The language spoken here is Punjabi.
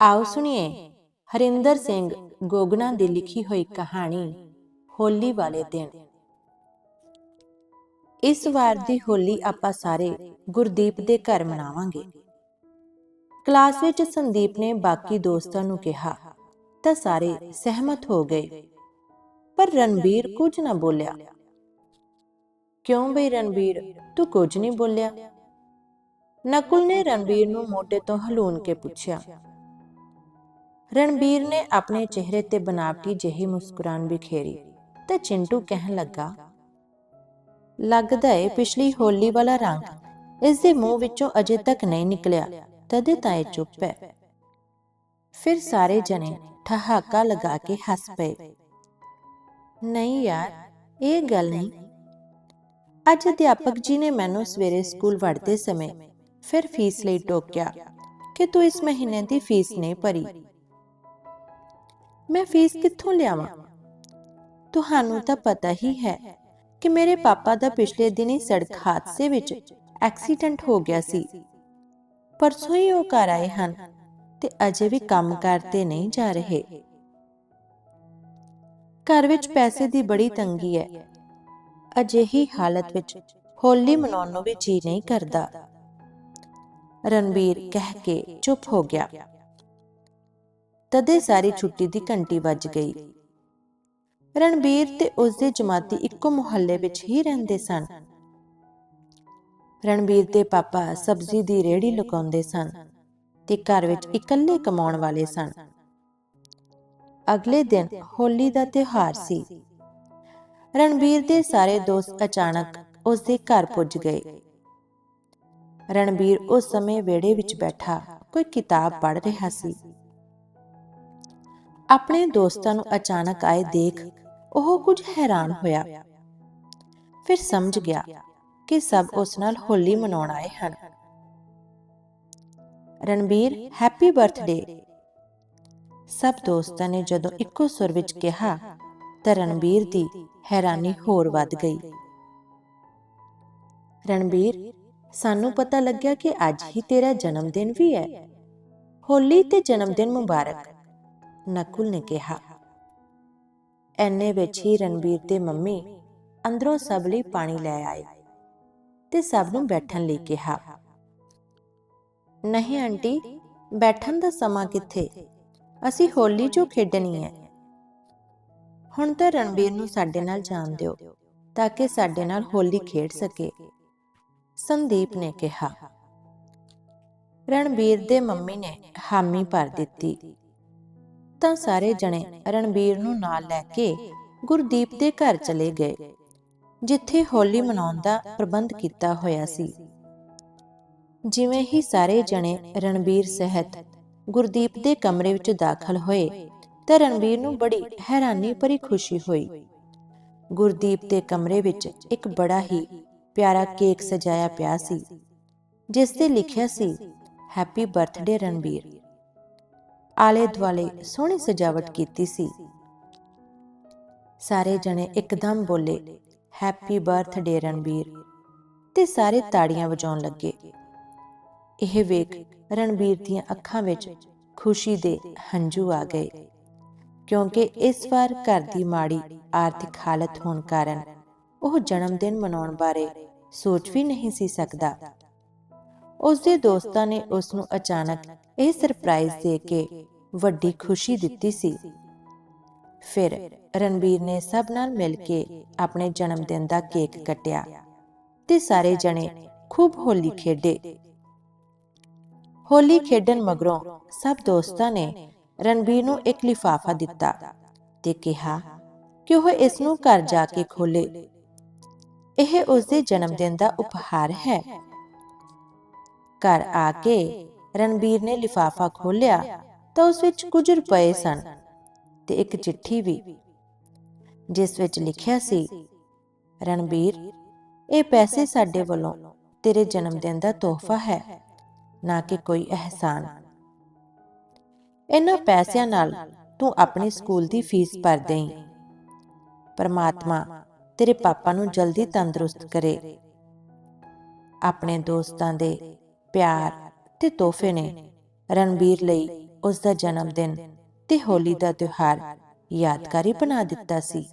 ਆਓ ਸੁਣੀਏ, ਹਰਿੰਦਰ ਸਿੰਘ ਗੋਗਨਾ ਦੀ ਲਿਖੀ ਹੋਈ ਕਹਾਣੀ, ਹੋਲੀ ਵਾਲੇ ਦਿਨ। ਇਸ ਵਾਰ ਦੀ ਹੋਲੀ ਆਪਾਂ ਸਾਰੇ ਗੁਰਦੀਪ ਦੇ ਘਰ ਮਨਾਵਾਂਗੇ। ਕਲਾਸ ਵਿੱਚ ਸੰਦੀਪ ਨੇ ਬਾਕੀ ਦੋਸਤਾਂ ਨੂੰ ਕਿਹਾ, ਤਾਂ ਸਾਰੇ ਸਹਿਮਤ ਹੋ ਗਏ। ਪਰ ਰਣਬੀਰ ਕੁਝ ਨਾ ਬੋਲਿਆ। ਕਿਉਂ ਬਈ ਰਣਬੀਰ, ਤੂੰ ਕੁਝ ਨਹੀਂ ਬੋਲਿਆ? ਨਕੁਲ ਨੇ ਰਣਬੀਰ ਨੂੰ ਮੋਢੇ ਤੋਂ ਹਲੂਣ ਕੇ ਪੁੱਛਿਆ ਰਣਬੀਰ ਨੇ ਆਪਣੇ ਚਿਹਰੇ ਤੇ ਬਨਾਵਟੀ ਜਿਹੀ ਮੁਸਕਰਾਨ ਬਿਖੇਰੀ ਤੇ ਚਿੰਟੂ ਕਹਿਣ ਲੱਗਾ, ਲੱਗਦਾ ਏ ਪਿਛਲੀ ਹੋਲੀ ਵਾਲਾ ਰੰਗ ਇਸ ਦੇ ਮੂੰਹ ਵਿੱਚੋਂ ਅਜੇ ਤੱਕ ਨਹੀਂ ਨਿਕਲਿਆ, ਤਦੇ ਤਾਂ ਇਹ ਚੁੱਪ ਹੈ। ਫਿਰ ਸਾਰੇ ਜਣੇ ਠਹਾਕਾ ਲਗਾ ਕੇ ਹੱਸ ਪਏ। ਨਹੀਂ ਯਾਰ, ਇਹ ਗੱਲ ਨਹੀਂ। ਅੱਜ ਅਧਿਆਪਕ ਜੀ ਨੇ ਮੈਨੂੰ ਸਵੇਰੇ ਸਕੂਲ ਵੜਦੇ ਸਮੇਂ ਫਿਰ ਫੀਸ ਲਈ ਟੋਕਿਆ ਕਿ ਤੂੰ ਇਸ ਮਹੀਨੇ ਦੀ ਫੀਸ ਨਹੀਂ ਭਰੀ। ਮੈਂ ਫੀਸ ਕਿੱਥੋਂ ਲਿਆਵਾਂ? ਤੁਹਾਨੂੰ ਤਾਂ ਪਤਾ ਹੀ ਹੈ ਕਿ ਮੇਰੇ ਪਾਪਾ ਦਾ ਪਿਛਲੇ ਦਿਨੀ ਸੜਕ ਹਾਦਸੇ ਵਿੱਚ ਐਕਸੀਡੈਂਟ ਹੋ ਗਿਆ ਸੀ। ਪਰਸੋਂ ਹੀ ਉਹ ਘਰ ਆਏ ਹਨ ਤੇ ਅਜੇ ਵੀ ਕੰਮ ਕਰਦੇ ਨਹੀਂ ਜਾ ਰਹੇ। ਘਰ ਵਿੱਚ ਪੈਸੇ ਦੀ ਬੜੀ ਤੰਗੀ ਹੈ। ਅਜਿਹੀ ਹਾਲਤ ਵਿੱਚ ਹੋਲੀ ਮਨਾਉਣ ਨੂੰ ਵੀ ਜੀ ਨਹੀਂ ਕਰਦਾ। ਰਣਬੀਰ ਕਹਿ ਕੇ ਚੁੱਪ ਹੋ ਗਿਆ। ਤਦੇ ਸਾਰੀ ਛੁੱਟੀ ਦੀ ਘੰਟੀ ਵੱਜ ਗਈ। ਰਣਬੀਰ ਤੇ ਉਸਦੇ ਜਮਾਤੀ ਇੱਕੋ ਮੁਹੱਲੇ ਵਿੱਚ ਹੀ ਰਹਿੰਦੇ ਸਨ। ਰਣਬੀਰ ਦੇ ਪਾਪਾ ਸਬਜ਼ੀ ਦੀ ਰੇਹੜੀ ਲਗਾਉਂਦੇ ਸਨ ਤੇ ਘਰ ਵਿੱਚ ਇਕੱਲੇ ਕਮਾਉਣ ਵਾਲੇ ਸਨ। ਅਗਲੇ ਦਿਨ ਹੋਲੀ ਦਾ ਤਿਉਹਾਰ ਸੀ। ਰਣਬੀਰ ਦੇ ਸਾਰੇ ਦੋਸਤ ਅਚਾਨਕ ਉਸ ਦੇ ਘਰ ਪੁੱਜ ਗਏ। ਰਣਬੀਰ ਉਸ ਸਮੇਂ ਵਿਹੜੇ ਵਿੱਚ ਬੈਠਾ ਕੋਈ ਕਿਤਾਬ ਪੜ੍ਹ ਰਿਹਾ ਸੀ। ਆਪਣੇ ਦੋਸਤਾਂ ਨੂੰ ਅਚਾਨਕ ਆਏ ਦੇਖ ਉਹ ਕੁਝ ਹੈਰਾਨ ਹੋਇਆ। ਫਿਰ ਸਮਝ ਗਿਆ ਕਿ ਸਭ ਉਸ ਨਾਲ ਹੋਲੀ ਮਨਾਉਣ ਆਏ ਹਨ। ਰਣਬੀਰ ਹੈਪੀ ਬਰਥਡੇ ਸਭ ਦੋਸਤਾਂ ਨੇ ਜਦੋਂ ਇੱਕੋ ਸੁਰ ਵਿੱਚ ਕਿਹਾ ਤਾਂ ਰਣਬੀਰ ਦੀ ਹੈਰਾਨੀ ਹੋਰ ਵੱਧ ਗਈ। ਰਣਬੀਰ, ਸਾਨੂੰ ਪਤਾ ਲੱਗਿਆ ਕਿ ਅੱਜ ਹੀ ਤੇਰਾ ਜਨਮ ਦਿਨ ਵੀ ਹੈ। ਹੋਲੀ ਤੇ ਜਨਮ ਦਿਨ ਮੁਬਾਰਕ। ਨਕੁਲ ਨੇ ਕਿਹਾ। ਐਨੇ ਵਿੱਚ ਹੀ ਰਣਬੀਰ ਦੇ ਮੰਮੀ ਅੰਦਰੋਂ ਸਭ ਲਈ ਪਾਣੀ ਲੈ ਆਏ ਤੇ ਸਭ ਨੂੰ ਬੈਠਣ ਲਈ ਕਿਹਾ। ਨਹੀਂ ਆਂਟੀ, ਬੈਠਣ ਦਾ ਸਮਾਂ ਕਿੱਥੇ? ਅਸੀਂ ਹੋਲੀ ਜੋ ਖੇਡਣੀ ਹੈ ਹੁਣ ਤਾਂ ਰਣਬੀਰ ਨੂੰ ਸਾਡੇ ਨਾਲ ਜਾਣ ਦਿਓ, ਤਾਂ ਕਿ ਸਾਡੇ ਨਾਲ ਹੋਲੀ ਖੇਡ ਸਕੇ, ਸੰਦੀਪ ਨੇ ਕਿਹਾ। ਰਣਬੀਰ ਦੇ ਮੰਮੀ ਨੇ ਹਾਮੀ ਭਰ ਦਿੱਤੀ। ਤਾਂ ਸਾਰੇ ਜਣੇ ਰਣਬੀਰ ਨੂੰ ਨਾਲ ਲੈ ਕੇ ਗੁਰਦੀਪ ਦੇ ਘਰ ਚਲੇ ਗਏ, ਜਿੱਥੇ ਹੋਲੀ ਮਨਾਉਣ ਦਾ ਪ੍ਰਬੰਧ ਕੀਤਾ ਹੋਇਆ ਸੀ। ਜਿਵੇਂ ਹੀ ਸਾਰੇ ਜਣੇ ਰਣਬੀਰ ਸਹਿਤ ਗੁਰਦੀਪ ਦੇ ਕਮਰੇ ਵਿੱਚ ਦਾਖਲ ਹੋਏ, ਤਾਂ ਰਣਬੀਰ ਨੂੰ ਬੜੀ ਹੈਰਾਨੀ ਭਰੀ ਖੁਸ਼ੀ ਹੋਈ। ਗੁਰਦੀਪ ਦੇ ਕਮਰੇ ਵਿੱਚ ਇੱਕ ਬੜਾ ਹੀ ਪਿਆਰਾ ਕੇਕ ਸਜਾਇਆ ਪਿਆ ਸੀ, ਜਿਸ ਤੇ ਲਿਖਿਆ ਸੀ ਹੈਪੀ ਬਰਥਡੇ ਰਣਬੀਰ। ਆਲੇ ਦੁਆਲੇ ਸੋਹਣੀ ਸਜਾਵਟ ਕੀਤੀ ਸੀ। ਸਾਰੇ ਜਣੇ ਇੱਕਦਮ ਬੋਲੇ ਹੈਪੀ ਬਰਥਡੇ ਰਣਬੀਰ। ਤੇ ਸਾਰੇ ਤਾੜੀਆਂ ਵਜਾਉਣ ਲੱਗੇ। ਇਹ ਵੇਖ ਰਣਬੀਰ ਦੀਆਂ ਅੱਖਾਂ ਵਿੱਚ ਖੁਸ਼ੀ ਦੇ ਹੰਝੂ ਆ ਗਏ, ਕਿਉਂਕਿ ਇਸ ਵਾਰ ਘਰ ਦੀ ਮਾੜੀ ਆਰਥਿਕ ਹਾਲਤ ਹੋਣ ਕਾਰਨ ਉਹ ਜਨਮ ਦਿਨ ਮਨਾਉਣ ਬਾਰੇ ਸੋਚ ਵੀ ਨਹੀਂ ਸੀ ਸਕਦਾ। ਉਸ ਦੇ ਦੋਸਤਾਂ ਨੇ ਉਸ ਨੂੰ ਅਚਾਨਕ ਇਹ ਸਰਪ੍ਰਾਈਜ਼ ਦੇ ਕੇ ਵੱਡੀ ਖੁਸ਼ੀ ਦਿੱਤੀ ਸੀ। ਫਿਰ ਰਣਬੀਰ ਨੇ ਸਭ ਨਾਲ ਮਿਲ ਕੇ ਆਪਣੇ ਜਨਮ ਦਿਨ ਦਾ ਕੇਕ ਕੱਟਿਆ ਤੇ ਸਾਰੇ ਜਣੇ ਖੂਬ ਹੋਲੀ ਖੇਡੇ। ਹੋਲੀ ਖੇਡਣ ਮਗਰੋਂ ਸਭ ਦੋਸਤਾਂ ਨੇ ਰਣਬੀਰ ਨੂੰ ਇੱਕ ਲਿਫਾਫਾ ਦਿੱਤਾ ਤੇ ਕਿਹਾ ਕਿ ਉਹ ਇਸ ਨੂੰ ਘਰ ਜਾ ਕੇ ਖੋਲੇ। ਇਹ ਉਸ ਦੇ ਜਨਮ ਦਿਨ ਦਾ ਉਪਹਾਰ ਹੈ। ਘਰ ਆ ਕੇ ਰਣਬੀਰ ਨੇ ਲਿਫਾਫਾ ਖੋਲ੍ਹਿਆ ਤਾਂ ਉਸ ਵਿੱਚ ਕੁਝ ਰੁਪਏ ਸਨ ਤੇ ਇੱਕ ਚਿੱਠੀ ਵੀ, ਜਿਸ ਵਿੱਚ ਲਿਖਿਆ ਸੀ, ਰਣਬੀਰ, ਇਹ ਪੈਸੇ ਸਾਡੇ ਵੱਲੋਂ ਤੇਰੇ ਜਨਮ ਦਿਨ ਦਾ ਤੋਹਫਾ ਹੈ, ਨਾ ਕਿ ਕੋਈ ਅਹਿਸਾਨ। ਇਹਨਾਂ ਪੈਸਿਆਂ ਨਾਲ ਤੂੰ ਆਪਣੇ ਸਕੂਲ ਦੀ ਫੀਸ ਭਰ ਦੇਈਂ। ਪਰਮਾਤਮਾ ਤੇਰੇ ਪਾਪਾ ਨੂੰ ਜਲਦੀ ਤੰਦਰੁਸਤ ਕਰੇ। ਆਪਣੇ ਦੋਸਤਾਂ ਦੇ ਪਿਆਰ ਤੇ ਤੋਹਫੇ ਨੇ ਰਣਬੀਰ ਲਈ ਉਸ ਦਾ ਜਨਮ ਦਿਨ ਤੇ ਹੋਲੀ ਦਾ ਤਿਉਹਾਰ ਯਾਦਗਾਰੀ ਬਣਾ ਦਿੱਤਾ ਸੀ।